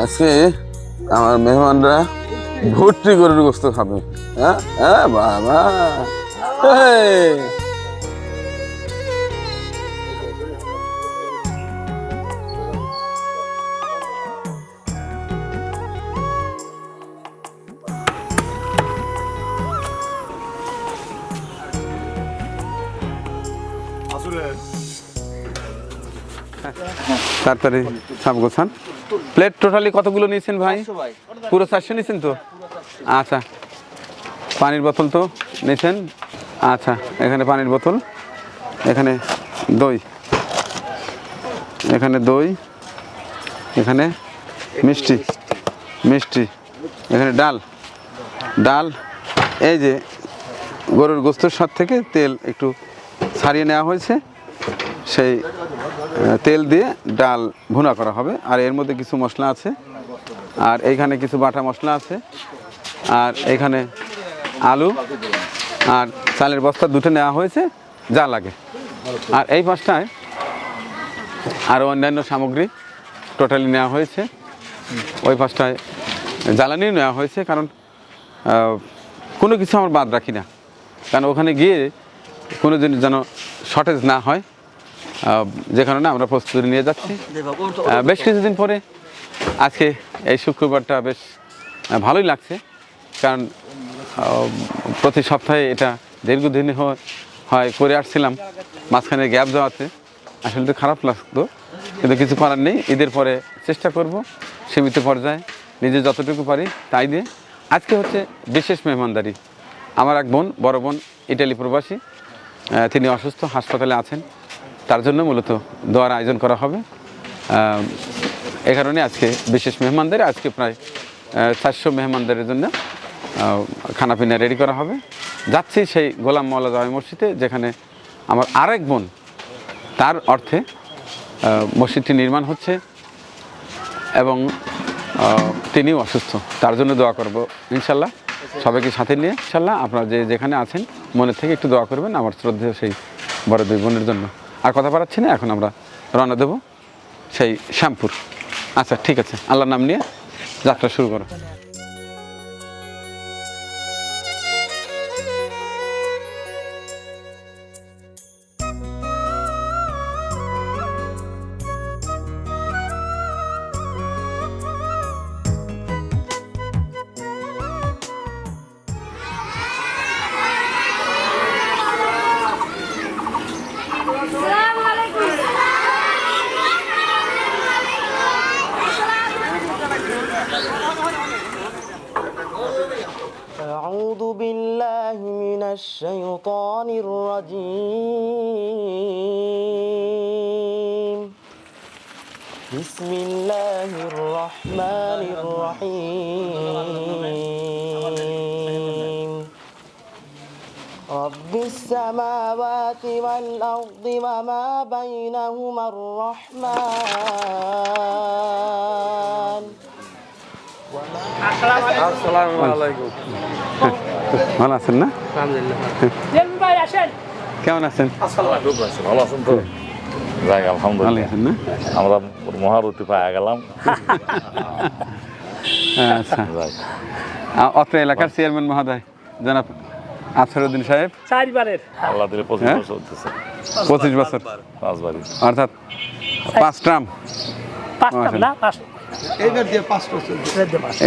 আজকে আমার মেহমানরা ভর্তি গরুর গোস্ত খাবে। হ্যাঁ? হ্যাঁ বাবা। তাড়াতাড়ি সাপ গোছান প্লেট টোটালি কতগুলো নিয়েছেন ভাই? পুরো চারশো নিয়েছেন তো? আচ্ছা। পানির বোতল তো নিয়েছেন আচ্ছা এখানে পানির বোতল এখানে দই এখানে দই এখানে মিষ্টি মিষ্টি এখানে ডাল ডাল এই যে গরুর গোস্তর স্বাদ থেকে তেল একটু ছাড়িয়ে নেওয়া হয়েছে সেই তেল দিয়ে ডাল ভুনা করা হবে। আর এর মধ্যে কিছু মশলা আছে। আর এইখানে কিছু বাটা মশলা আছে। আর এখানে আলু আর চালের বস্তা দুটো নেওয়া হয়েছে, যা লাগে। আর এই পাশটায় আরও অন্যান্য সামগ্রী টোটালি নেওয়া হয়েছে। ওই পাশটায় জ্বালানিও নেওয়া হয়েছে, কারণ কোনো কিছু আমার বাদ রাখি না। কারণ ওখানে গিয়ে কোনো জিনিস যেন শর্টেজ না হয়। যে কারণে আমরা প্রস্তুতি নিয়ে যাচ্ছি। বেশ কিছুদিন পরে আজকে এই শুক্রবারটা বেশ ভালোই লাগছে। কারণ প্রতি সপ্তাহে এটা দীর্ঘদিন হয় হয় করে আসছিলাম। মাঝখানে গ্যাপ যাওয়াতে আসলে তো খারাপ লাগতো কিন্তু কিছু করার নেই। ঈদের পরে চেষ্টা করব সীমিত পর্যায়ে নিজে যতটুকু পারি তাই দিয়ে। আজকে হচ্ছে বিশেষ মেহমানদারি। আমার এক বোন বড় বোন ইটালি প্রবাসী। তিনি অসুস্থ হাসপাতালে আছেন। তার জন্য মূলত দোয়ার আয়োজন করা হবে। এ কারণে আজকে বিশেষ মেহমানদের, আজকে প্রায় চারশো মেহমানদের জন্য খানাপিনা রেডি করা হবে। যাচ্ছি সেই গোলাম মৌলা জামে মসজিদে, যেখানে আমার আরেক বোন, তার অর্থে মসজিদটি নির্মাণ হচ্ছে এবং তিনিও অসুস্থ। তার জন্য দোয়া করব, ইনশাল্লাহ। সবাইকে সাথে নিয়ে, ইনশাল্লাহ, আপনারা যে যেখানে আছেন, মনের থেকে একটু দোয়া করবেন, আমার শ্রদ্ধেয় সেই বড় দুই বোনের জন্য। আর কথা বাড়াচ্ছি না, এখন আমরা রওনা দেবো সেই শ্যামপুর। আচ্ছা ঠিক আছে, আল্লাহর নাম নিয়ে যাত্রা শুরু করো। الشيطان الرجيم. بسم الله الرحمن الرحيم. رب السماوات والأرض وما بينهما الرحمن. ভালো আছেন না? কেমন আছেন? ভালো আছেন তো? যাই আলহামদুলিল্লাহ। না? আমরা মহারতি পায়ে গেলাম। আচ্ছা। অত্র এলাকার চেয়ারম্যান মহোদয় জনাব আফসরউদ্দিন সাহেব। চারবারের। আল্লাহ দিলে পঁচিশ হ্যাঁ? বছর হতেছে পঁচিশ বছর। পাঁচ অর্থাৎ পাঁচ ট্রাম। না? পাঁচ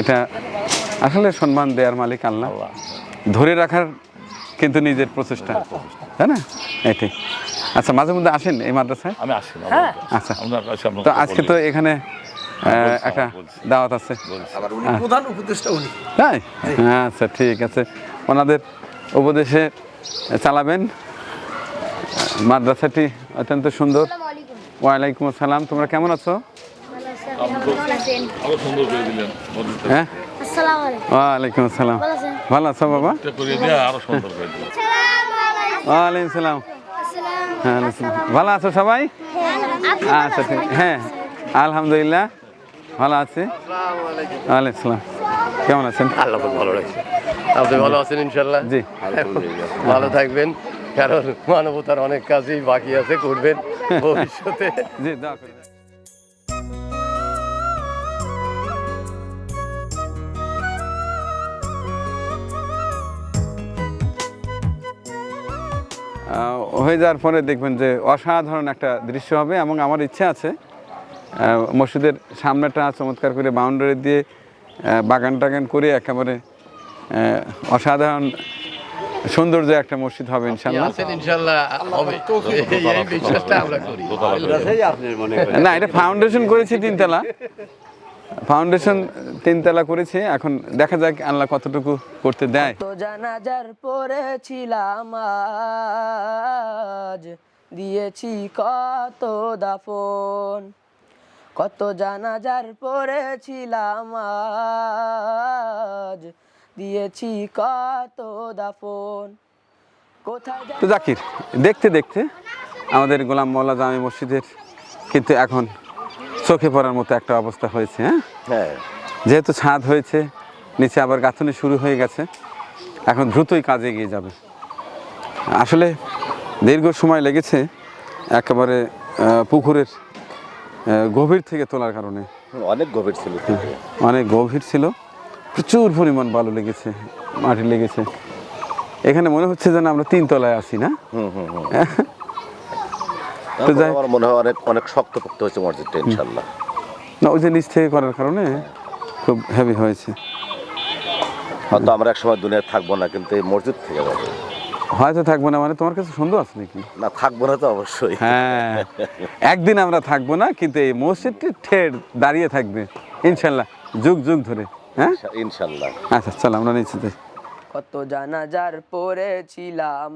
এটা আসলে সম্মান দেওয়ার মালিক আল্লাহ। ধরে রাখার কিন্তু নিজের প্রচেষ্টা তাই না? এটাই। আচ্ছা মাঝে মধ্যে আসেন এই মাদ্রাসায়? আমি আসি হ্যাঁ। আচ্ছা। আপনার কাছে আপনার তো আজকে তো এখানে একটা দাওয়াত আছে। প্রধান উপদেষ্টা উনি। তাই? আচ্ছা ঠিক আছে। ওনাদের উপদেশে চালাবেন। মাদ্রাসাটি অত্যন্ত সুন্দর। ওয়ালাইকুম আসসালাম। তোমরা কেমন আছো আরও সুন্দর করে দিলেন মসজিদটা হ্যাঁ? ওয়ালাইকুম আসসালাম। ভালো আছো বাবা? ওয়ালাইকুম সালাম। হ্যাঁ ভালো আছো সবাই? আচ্ছা ঠিক। হ্যাঁ আলহামদুলিল্লাহ। ভালো আছি। ওয়ালাইকুম সালাম। কেমন আছেন? আল্লাহ ভালো আপনি ভালো আছেন ইনশাল্লাহ জি। ভালো থাকবেন। কারণ মানবতার অনেক কাজই বাকি আছে করবেন ভবিষ্যতে। জি দোয়া হয়ে যাওয়ার পরে দেখবেন যে অসাধারণ একটা দৃশ্য হবে এবং আমার ইচ্ছা আছে মসজিদের সামনেটা চমৎকার করে বাউন্ডারি দিয়ে বাগান টাগান করে একেবারে অসাধারণ সৌন্দর্য একটা মসজিদ হবে ইনশাল্লাহ না এটা ফাউন্ডেশন করেছি তিনতলা। ফাউন্ডেশন তিনতলা করেছে এখন দেখা যাক আল্লাহ কতটুকু করতে দেয়। তো জানাজার পড়েছিলাম আজ দিয়েছি কত দাফন। কত জানাজার পড়েছিলাম আজ দিয়েছি কত দাফন। কোথায় তো জাকির দেখতে দেখতে আমাদের গোলাম মোল্লা জামি মসজিদের কিন্তু এখন চোখে পড়ার মতো একটা অবস্থা হয়েছে হ্যাঁ? হ্যাঁ। যেহেতু ছাদ হয়েছে নিচে আবার গাঁথনি শুরু হয়ে গেছে এখন দ্রুতই কাজে এগিয়ে যাবে। আসলে দীর্ঘ সময় লেগেছে একেবারে পুকুরের গভীর থেকে তোলার কারণে। অনেক গভীর ছিল অনেক গভীর ছিল। প্রচুর পরিমাণ বালু লেগেছে মাটি লেগেছে। এখানে মনে হচ্ছে যেন আমরা তিন তলায় আছি না? তো যাই আমার মনে হয় অনেক অনেক শক্ত পোক্ত হয়েছে মসজিদটা ইনশাল্লাহ না ওই যে নিচ থেকে করার কারণে খুব হেভি হয়েছে। হয়তো আমরা একসময় দুনিয়ায় থাকব না কিন্তু এই মসজিদ থেকে যাব। হয়তো থাকব না মানে তোমার কাছে সন্দেহ আছে নাকি? না থাকব না তো অবশ্যই। হ্যাঁ। একদিন আমরা থাকব না কিন্তু এই মসজিদটি ঠের দাঁড়িয়ে থাকবে ইনশাল্লাহ যুগ যুগ ধরে। হ্যাঁ? ইনশাল্লাহ আচ্ছা চলো আমরা নিচে যাই। কত জানাজার পড়েছিলাম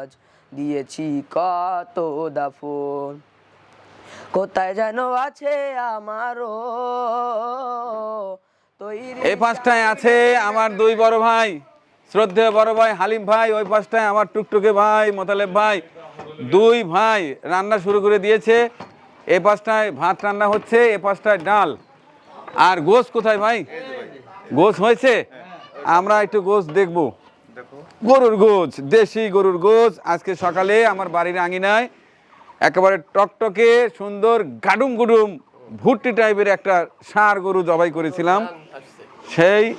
আজ। দিয়েছি কত দাফন। কোথায় যেন আছে আমারও এই পাঁচটায় আছে আমার দুই বড় ভাই শ্রদ্ধেয় বড় ভাই হালিম ভাই ওই পাঁচটায় আমার টুকটুকে ভাই মোতালেব ভাই। দুই ভাই রান্না শুরু করে দিয়েছে এ পাঁচটায় ভাত রান্না হচ্ছে এ পাঁচটায় ডাল। আর গোস কোথায় ভাই? গোস হয়েছে? আমরা একটু গোস দেখব। গরুর গোছ দেশি গরুর গোছ আজকে সকালে আমার বাড়ির আঙিনায় একেবারে টকটকে সুন্দর গাডুম গুডুম ভুট্টি টাইপের একটা ষাঁড় গরু জবাই করেছিলাম। সেই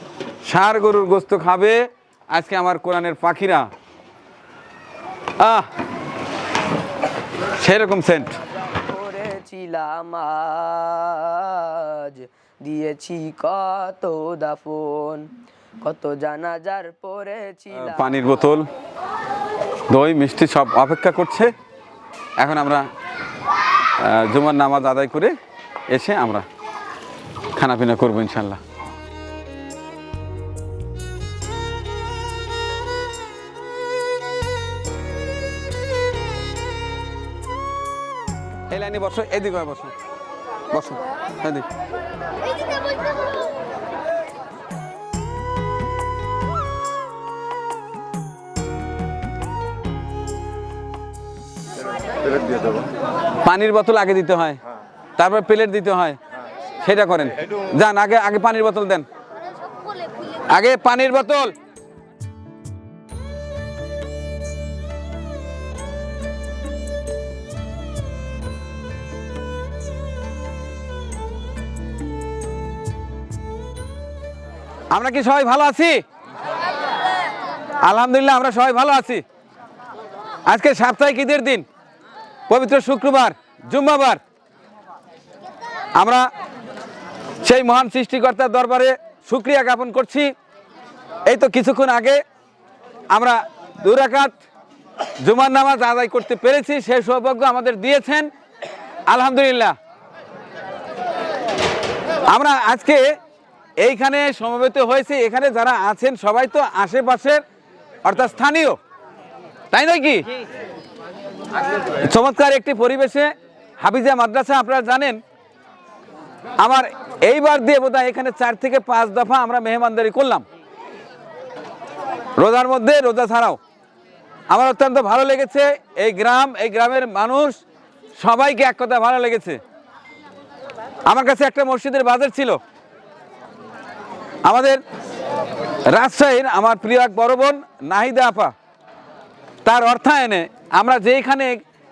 ষাঁড় গরুর গোস্ত খাবে আজকে আমার কোরআনের পাখিরা। আহ! সেরকম সেন্ট। করেছিলাম দিয়েছি কত দাফন। কত জানাজার পড়েছিলাম পানির বোতল, দই, মিষ্টি সব অপেক্ষা করছে। এখন আমরা জুমার নামাজ আদায় করে এসে আমরা খানাপিনা করব ইনশাল্লাহ এই লাইনে বসো, এদিকে বসো। বসো, এদিক। পানির বোতল আগে দিতে হয়। তারপর প্লেট দিতে হয়। সেটা করেন। যান আগে আগে পানির বোতল দেন। আগে পানির বোতল। আমরা কি সবাই ভালো আছি? আলহামদুলিল্লাহ আমরা সবাই ভালো আছি। আজকে সাপ্তাহিক ঈদের দিন। পবিত্র শুক্রবার, জুম্মাবার। আমরা সেই মহান সৃষ্টিকর্তার দরবারে শুক্রিয়া জ্ঞাপন করছি। এই তো কিছুক্ষণ আগে আমরা দুরাকাত জুমার নামাজ আদায় করতে পেরেছি সেই সৌভাগ্য আমাদের দিয়েছেন। আলহামদুলিল্লাহ। আমরা আজকে এইখানে সমবেত হয়েছে, এখানে যারা আছেন সবাই তো আশেপাশের, অর্থাৎ স্থানীয়। তাই নয় কি? চমৎকার একটি পরিবেশে হাফিজা মাদ্রাসা, আপনারা জানেন, আমার এইবার দিয়ে বোধহয় এখানে চার থেকে পাঁচ দফা আমরা মেহমানদারি করলাম। রোজার মধ্যে রোজা ছাড়াও। আমার অত্যন্ত ভালো লেগেছে এই গ্রাম, এই গ্রামের মানুষ সবাইকে এক কথা ভালো লেগেছে। আমার কাছে একটা মসজিদের বাজার ছিল। আমাদের রাজশাহীর আমার প্রিয় এক বড় বোন নাহিদা আপা, তার অর্থায়নে আমরা যেখানে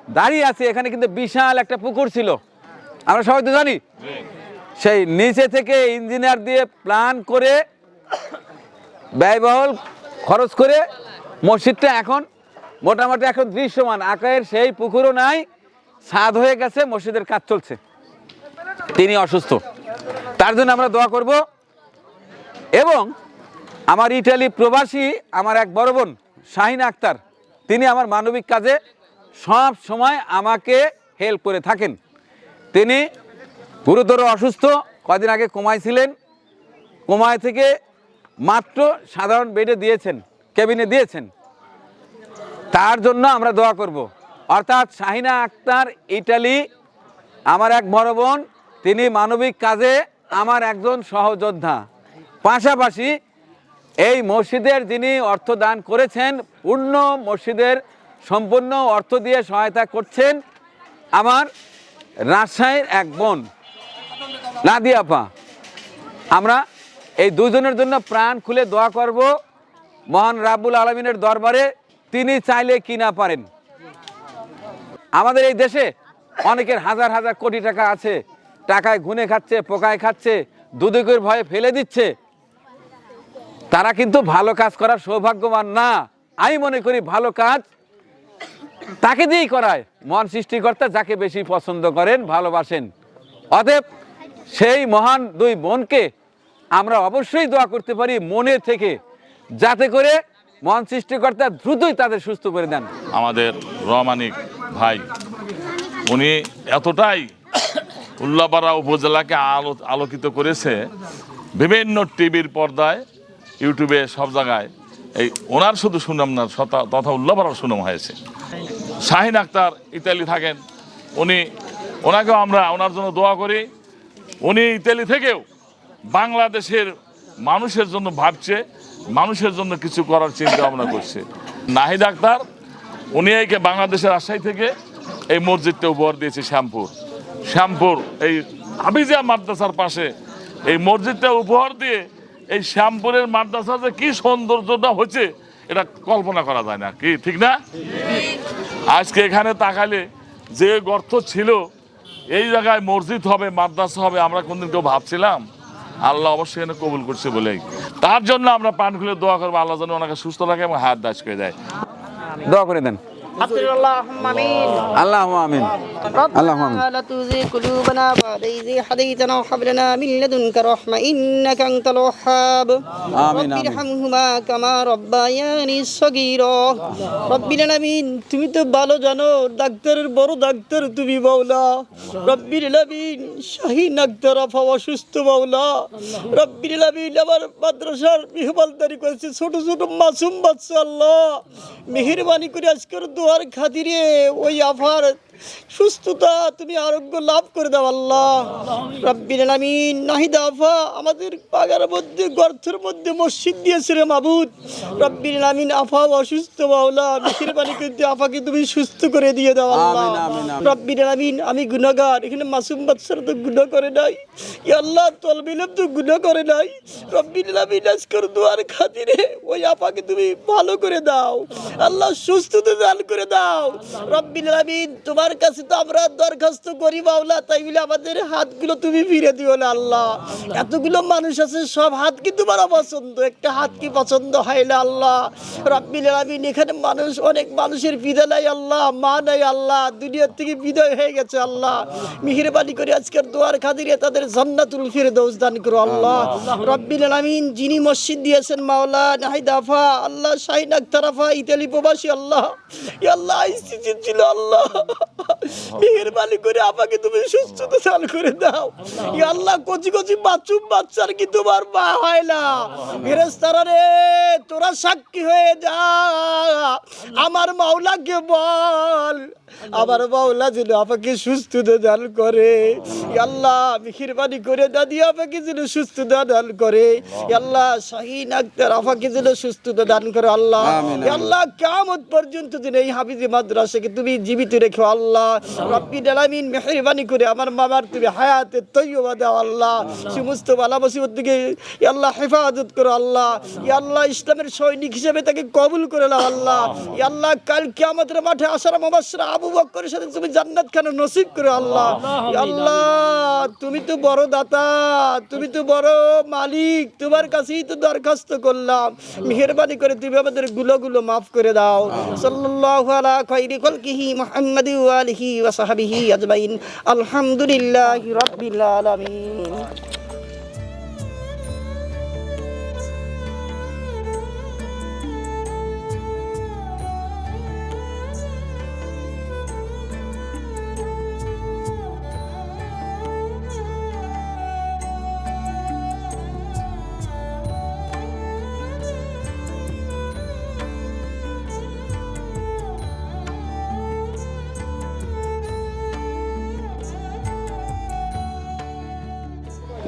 দাঁড়িয়ে আছি, এখানে কিন্তু বিশাল একটা পুকুর ছিল। আমরা সবাই তো জানি। সেই নিচে থেকে ইঞ্জিনিয়ার দিয়ে প্ল্যান করে, ব্যয়বহুল খরচ করে মসজিদটা এখন মোটামুটি এখন দৃশ্যমান। আকাশের সেই পুকুরও নাই, ছাদ হয়ে গেছে, মসজিদের কাজ চলছে। তিনি অসুস্থ। তার জন্য আমরা দোয়া করব। এবং আমার ইটালি প্রবাসী, আমার এক বড় বোন, শাহিন আক্তার তিনি আমার মানবিক কাজে সব সময় আমাকে হেল্প করে থাকেন। তিনি গুরুতর অসুস্থ কদিন আগে কোমায় ছিলেন। কোমায় থেকে মাত্র সাধারণ বেডে দিয়েছেন কেবিনে দিয়েছেন। তার জন্য আমরা দোয়া করব। অর্থাৎ শাহিনা আক্তার ইটালি, আমার এক বড় বোন, তিনি মানবিক কাজে আমার একজন সহযোদ্ধা। পাশাপাশি এই মসজিদের যিনি অর্থ দান করেছেন, পূর্ণ মসজিদের সম্পূর্ণ অর্থ দিয়ে সহায়তা করছেন আমার রাজশাহীর এক বোন নাদিয়াপা আমরা এই দুজনের জন্য প্রাণ খুলে দোয়া করব। মহান রাব্বুল আলমিনের দরবারে তিনি চাইলে কি না পারেন। আমাদের এই দেশে অনেকের হাজার হাজার কোটি টাকা আছে, টাকায় গুনে খাচ্ছে, পোকায় খাচ্ছে, দুদকের ভয়ে ফেলে দিচ্ছে। তারা কিন্তু ভালো কাজ করার সৌভাগ্যবান না। আমি মনে করি ভালো কাজ তাকে দিয়েই করায়। মহান সৃষ্টিকর্তা যাকে বেশি পছন্দ করেন, ভালোবাসেন। অতএব সেই মহান দুই বোনকে আমরা অবশ্যই দোয়া করতে পারি মনের থেকে, যাতে করে মহান সৃষ্টিকর্তা দ্রুতই তাদের সুস্থ করে দেন। আমাদের রহমানিক ভাই, উনি এতটাই উল্লাপাড়া উপজেলাকে আলো, আলোকিত করেছে, বিভিন্ন টিভির পর্দায় ইউটিউবে সব জায়গায় এই ওনার শুধু সুনাম না তথা উল্লাপাড়ার সুনাম হয়েছে। শাহিন আক্তার ইতালি থাকেন। উনি ওনাকেও আমরা ওনার জন্য দোয়া করি। উনি ইতালি থেকেও বাংলাদেশের মানুষের জন্য ভাবছে, মানুষের জন্য কিছু করার চিন্তা ভাবনা করছে। নাহিদ আক্তার, উনি একে বাংলাদেশের রাজশাহী থেকে এই মসজিদটা উপহার দিয়েছে শ্যামপুর। শ্যামপুর, এই হাবিজিয়া মাদ্রাসার পাশে এই মসজিদটা উপহার দিয়ে এই শ্যামপুরের মাদ্রাসার যে কি সৌন্দর্যটা হচ্ছে, এটা কল্পনা করা যায় না। কি, ঠিক না? আজকে এখানে তাকালে যে গর্ত ছিল, এই জায়গায় মসজিদ হবে, মাদ্রাসা হবে, আমরা কোনদিন কেউ ভাবছিলাম, আল্লাহ অবশ্যই এখানে কবুল করছে বলেই। তার জন্য আমরা প্রাণ খুলে দোয়া করব, আল্লাহ যেন ওনাকে সুস্থ রাখে এবং হাত দাস করে দেয়। দোয়া করে দেন। اللهم امين আল্লাহ আমিন اللهم آمين. ربنا لا تزغ قلوبنا بعد إذ هديتنا وهب لنا من لدنك رحمة إنك أنت الوهاب آمين، رب آمين. ارحمهما كما ربياني صغيرا رب العالمين তুমি তো ভালো জানো ডাক্তারের বড় ডাক্তার তুমি মাওলা রব্বির আলামিন শাহিন আক্তার আফা অসুস্থ মাওলা রব্বির আলামিন আমার মাদ্রাসার মেহমানদারি করেছে ছোট ছোট মাসুম বাচ্চা আল্লাহ মেহেরবানি করে আজকের দোয়ার খাতিরে ওই আফার সুস্থতা তুমি আরোগ্য লাভ করে দাও আল্লাহ। আলামিন নাহিদা আফা আমাদের পাগার মধ্যে গর্তের মধ্যে মসজিদ দিয়েছে রে মাবুদ। রব্বির আলামিন আফা অসুস্থ মাওলা মেহেরবানি করে আফাকে তুমি সুস্থ করে দিয়ে দাও আল্লাহ। আমিন। আলামিন আমি গুনাহগার এখানে মাসুম বাচ্চারা তো গুনাহ করে নাই। আল্লাহ তলবিলাম তো গুনাহ করে নাই। রব্বির আলামিন আজকের দোয়ার খাতিরে ওই আপাকে তুমি ভালো করে দাও। আল্লাহ সুস্থতা দান করে দাও। রব্বির আলামিন তোমার কাছে তো আমরা দরখাস্ত করি মাওলা তাই বলে আমাদের হাতগুলো তুমি ফিরে দিও না আল্লাহ। এতগুলো মানুষ আছে সব হাত কি তোমার পছন্দ? একটা হাত কি পছন্দ হয় না আল্লাহ? রব্বিল আলামিন এখানে মানুষ অনেক মানুষের বিদায় নাই আল্লাহ মা নাই আল্লাহ দুনিয়ার থেকে বিদায় হয়ে গেছে আল্লাহ। মিহিরবানি করে আজকের দোয়ার খাদিরে তাদের জান্নাতুল ফিরদৌস দান করো আল্লাহ। রব্বিল আলামিন যিনি মসজিদ দিয়েছেন মাওলা নাহিদাফা আল্লাহ শাহিন আক্তারাফা ইতালি প্রবাসী আল্লাহ। আল্লাহ আইসিসি ছিল আল্লাহ। মেহেরবানি করে আমাকে তুমি সুস্থতা দান করে দাও। আল্লাহ। কচি কচি বাচ্চুম বাচ্চার কি তোমার মা হয় না? ফেরেস্তারা রে তোরা সাক্ষী হয়ে যা। আমার মাওলাকে বল। আমার মাওলা যেন আমাকে সুস্থতা দান করে। আল্লাহ। মেহেরবানি করে দাদি আমাকে যেন সুস্থতা দান করে। আল্লাহ। শাহিন আক্তার আমাকে যেন সুস্থতা দান করে আল্লাহ। আল্লাহ কেমন পর্যন্ত যেন এই হাফিজি মাদ্রাসাকে তুমি জীবিত রেখো আল্লাহ? মেহরবানি করে আমার মামার তুমি হায়াতে তৈবা দাও আল্লাহ। সমস্ত বালা মুসিবত থেকে আল্লাহ হেফাজত করো আল্লাহ। আল্লাহ ইসলামের সৈনিক হিসেবে তাকে কবুল করে নাও আল্লাহ। আল্লাহ মাঠে আসার আবু সাথে তুমি জান্নাত নসিব করে আল্লাহ? আল্লাহ, তুমি তো বড় দাতা, তুমি তো বড় মালিক, তোমার কাছেই তো দরখাস্ত করলাম। মেহেরবানি করে তুমি আমাদের গুলোগুলো মাফ করে দাও। الله على خير خلقه محمد وآله وصحبه أجمعين. الحمد لله رب العالمين.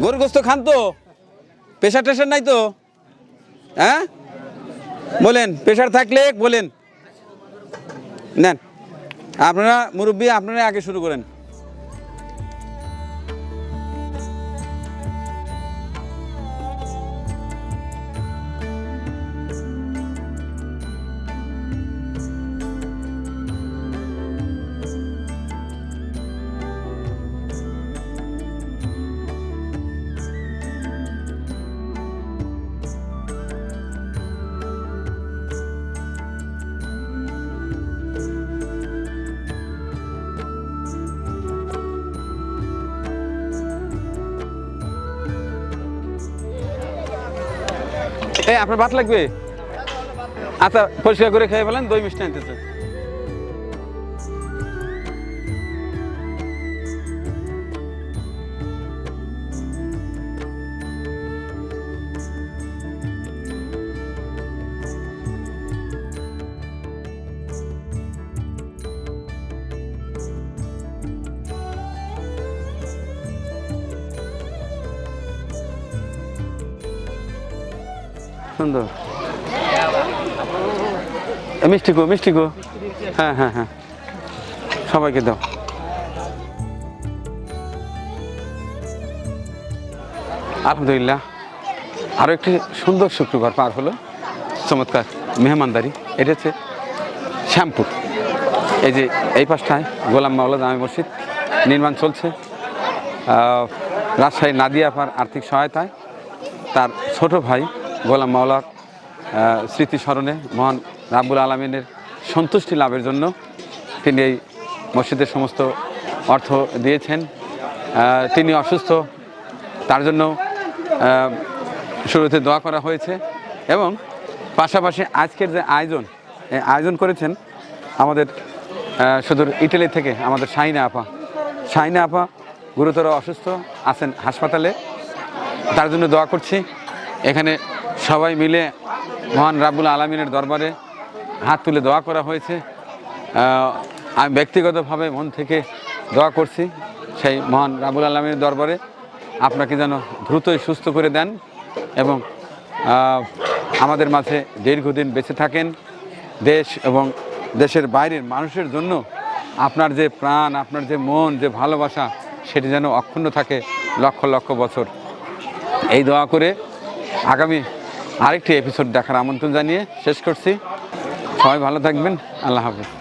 গরুর গোস্ত খান তো? প্রেশার টেশার নাই তো? হ্যাঁ? বলেন, প্রেশার থাকলে বলেন। নেন। আপনারা মুরব্বী, আপনারা আগে শুরু করেন। আপনার ভাত লাগবে? আচ্ছা পরিষ্কার করে খেয়ে ফেলেন দই মিষ্টি আনতেছে। সুন্দর। মিষ্টি গো মিষ্টি গো। হ্যাঁ হ্যাঁ হ্যাঁ। সবাইকে দাও। আলহামদুলিল্লাহ। আরও একটি সুন্দর শুক্রবার পার হলো। চমৎকার মেহমানদারি। এটা হচ্ছে শ্যামপুর। এই যে এই পাশটায় গোলাম মাওলা জামে মসজিদ নির্মাণ চলছে। রাজশাহী নাদিয়া আপার আর্থিক সহায়তায় তার ছোট ভাই গোলাম মাওলার আহ, স্মৃতি স্মরণে মহান রাব্বুল আলমিনের সন্তুষ্টি লাভের জন্য তিনি এই মসজিদের সমস্ত অর্থ দিয়েছেন। তিনি অসুস্থ তার জন্য শুরুতে দোয়া করা হয়েছে এবং পাশাপাশি আজকের যে আয়োজন আয়োজন করেছেন আমাদের সুদূর ইটালি থেকে আমাদের শাহিনা আপা। শাহিনা আপা গুরুতর অসুস্থ আছেন হাসপাতালে তার জন্য দোয়া করছি। এখানে সবাই মিলে মহান রাবুল আলমিনের দরবারে হাত তুলে দোয়া করা হয়েছে। আমি ব্যক্তিগতভাবে মন থেকে দোয়া করছি সেই মহান রাবুল আলমীর দরবারে। আপনাকে যেন দ্রুতই সুস্থ করে দেন এবং আমাদের মাঝে দীর্ঘদিন বেঁচে থাকেন। দেশ এবং দেশের বাইরের মানুষের জন্য আপনার যে প্রাণ, আপনার যে মন, যে ভালোবাসা, সেটি যেন অক্ষুণ্ণ থাকে লক্ষ লক্ষ বছর। এই দোয়া করে আগামী আরেকটি এপিসোড দেখার আমন্ত্রণ জানিয়ে শেষ করছি। সবাই ভালো থাকবেন। আল্লাহ হাফিজ।